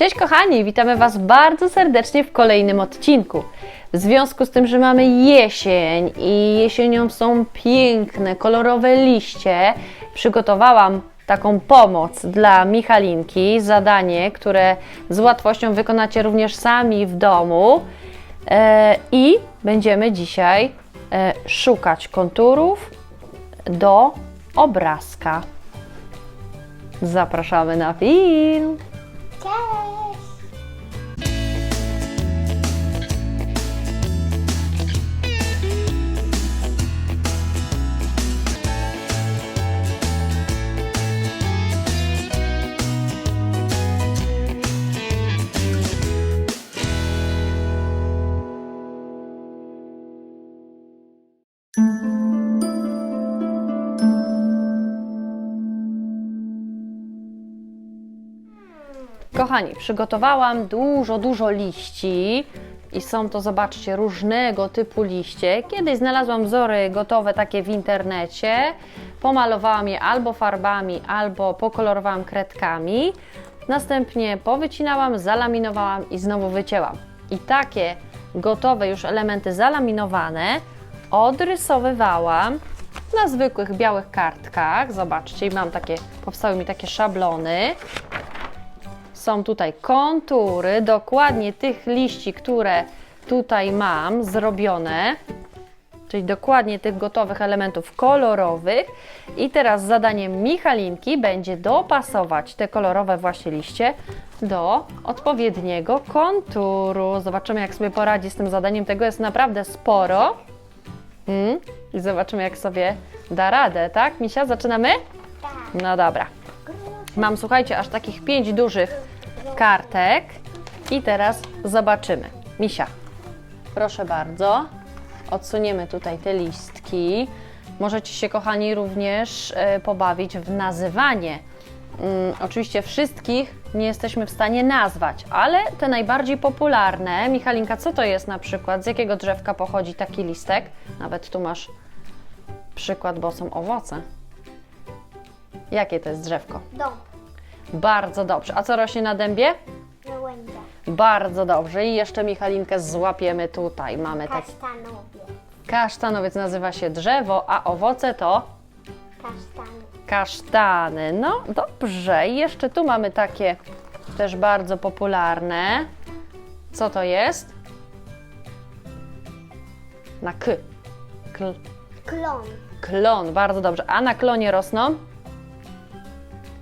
Cześć kochani, witamy Was bardzo serdecznie w kolejnym odcinku. W związku z tym, że mamy jesień i jesienią są piękne, kolorowe liście, przygotowałam taką pomoc dla Michalinki, zadanie, które z łatwością wykonacie również sami w domu. E, I będziemy dzisiaj e, szukać konturów do obrazka. Zapraszamy na film. Kochani, przygotowałam dużo, dużo liści i są to, zobaczcie, różnego typu liście. Kiedyś znalazłam wzory gotowe takie w internecie, pomalowałam je albo farbami, albo pokolorowałam kredkami. Następnie powycinałam, zalaminowałam i znowu wycięłam. I takie gotowe już elementy zalaminowane odrysowywałam na zwykłych białych kartkach. Zobaczcie, mam takie, powstały mi takie szablony. Są tutaj kontury dokładnie tych liści, które tutaj mam zrobione, czyli dokładnie tych gotowych elementów kolorowych. I teraz zadaniem Michalinki będzie dopasować te kolorowe właśnie liście do odpowiedniego konturu. Zobaczymy, jak sobie poradzi z tym zadaniem. Tego jest naprawdę sporo. Mm, I zobaczymy, jak sobie da radę, tak? Misia, zaczynamy? Tak. No dobra. Mam, słuchajcie, aż takich pięć dużych kartek. I teraz zobaczymy. Misia, proszę bardzo. Odsuniemy tutaj te listki. Możecie się, kochani, również e, pobawić w nazywanie. Mm, oczywiście wszystkich nie jesteśmy w stanie nazwać, ale te najbardziej popularne. Michalinka, co to jest na przykład? Z jakiego drzewka pochodzi taki listek? Nawet tu masz przykład, bo są owoce. Jakie to jest drzewko? Dom. Bardzo dobrze. A co rośnie na dębie? Żołędzia. Bardzo dobrze. I jeszcze Michalinkę złapiemy tutaj. Mamy tak. Kasztanowie. Kasztanowiec nazywa się drzewo, a owoce to Kasztany. kasztany. No dobrze. I jeszcze tu mamy takie też bardzo popularne. Co to jest? Na k. Kl. Klon. Klon. Bardzo dobrze. A na klonie rosną?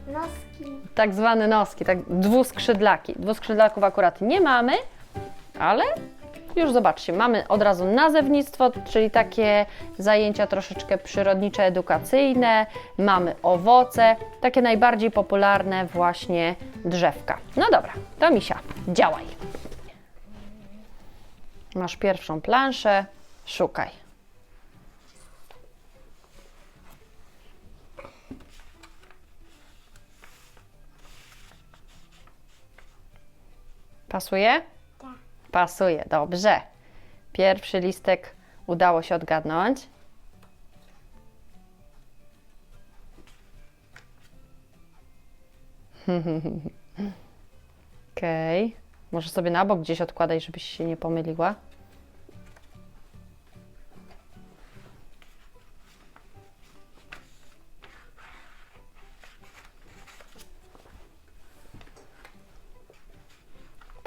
Noski. Tak zwane noski, tak dwuskrzydlaki. Dwuskrzydlaków akurat nie mamy, ale już zobaczcie, mamy od razu nazewnictwo, czyli takie zajęcia troszeczkę przyrodnicze, edukacyjne, mamy owoce, takie najbardziej popularne właśnie drzewka. No dobra, to Misia, działaj. Masz pierwszą planszę, szukaj. Pasuje? Tak. Pasuje, dobrze. Pierwszy listek udało się odgadnąć. Okej. Może sobie na bok gdzieś odkładaj, żebyś się nie pomyliła.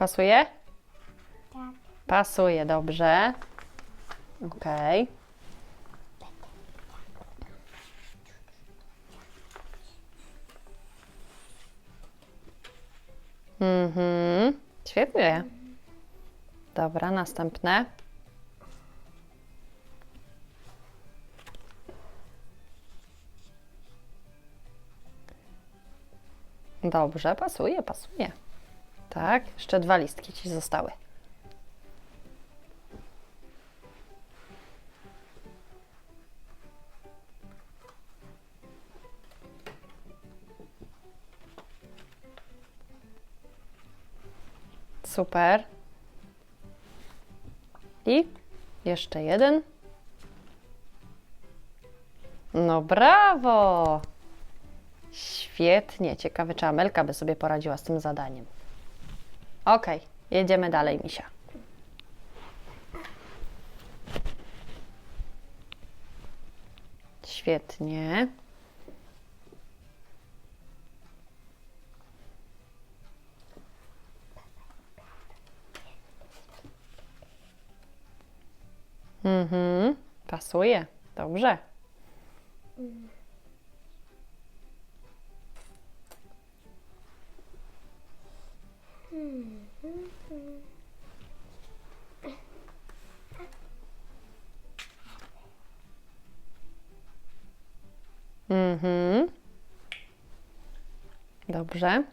Pasuje? Tak. Pasuje, dobrze. Okej. Mhm. Świetnie. Dobra, następne. Dobrze, pasuje, pasuje. Tak, jeszcze dwa listki ci zostały. Super. I jeszcze jeden. No brawo! Świetnie. Ciekawe, czy Amelka by sobie poradziła z tym zadaniem. Okej, jedziemy dalej, Misia. Świetnie. Mhm, pasuje. Dobrze. Mhm. Dobrze.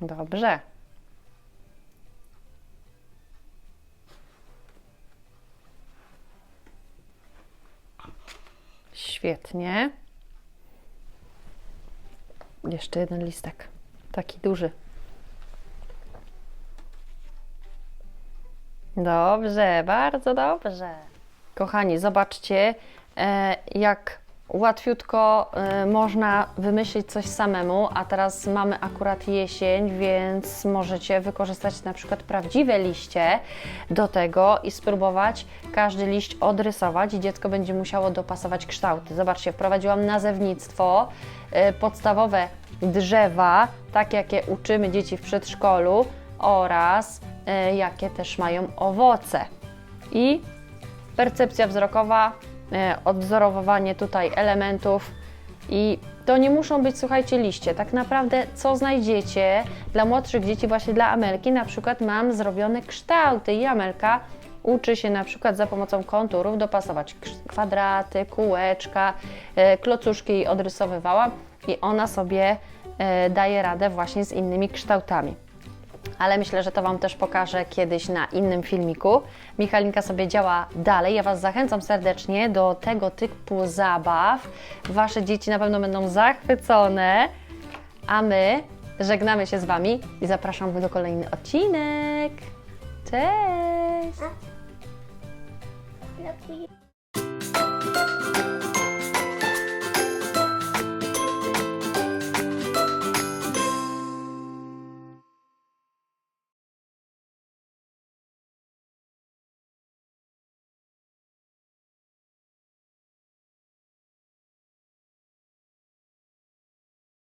Dobrze. Świetnie. Jeszcze jeden listek. Taki duży. Dobrze, bardzo dobrze. Kochani, zobaczcie, e, jak łatwiutko e, można wymyślić coś samemu, a teraz mamy akurat jesień, więc możecie wykorzystać na przykład prawdziwe liście do tego i spróbować każdy liść odrysować i dziecko będzie musiało dopasować kształty. Zobaczcie, wprowadziłam nazewnictwo, e, podstawowe drzewa, tak jakie uczymy dzieci w przedszkolu oraz e, jakie też mają owoce. I percepcja wzrokowa, odwzorowywanie tutaj elementów i to nie muszą być, słuchajcie, liście. Tak naprawdę, co znajdziecie dla młodszych dzieci, właśnie dla Amelki, na przykład mam zrobione kształty i Amelka uczy się na przykład za pomocą konturów dopasować kwadraty, kółeczka, e, klocuszki odrysowywałam i ona sobie e, daje radę właśnie z innymi kształtami ale myślę, że to Wam też pokażę kiedyś na innym filmiku. Michalinka sobie działa dalej. Ja Was zachęcam serdecznie do tego typu zabaw. Wasze dzieci na pewno będą zachwycone, a my żegnamy się z Wami i zapraszam do kolejny odcinek. Cześć! Lepiej.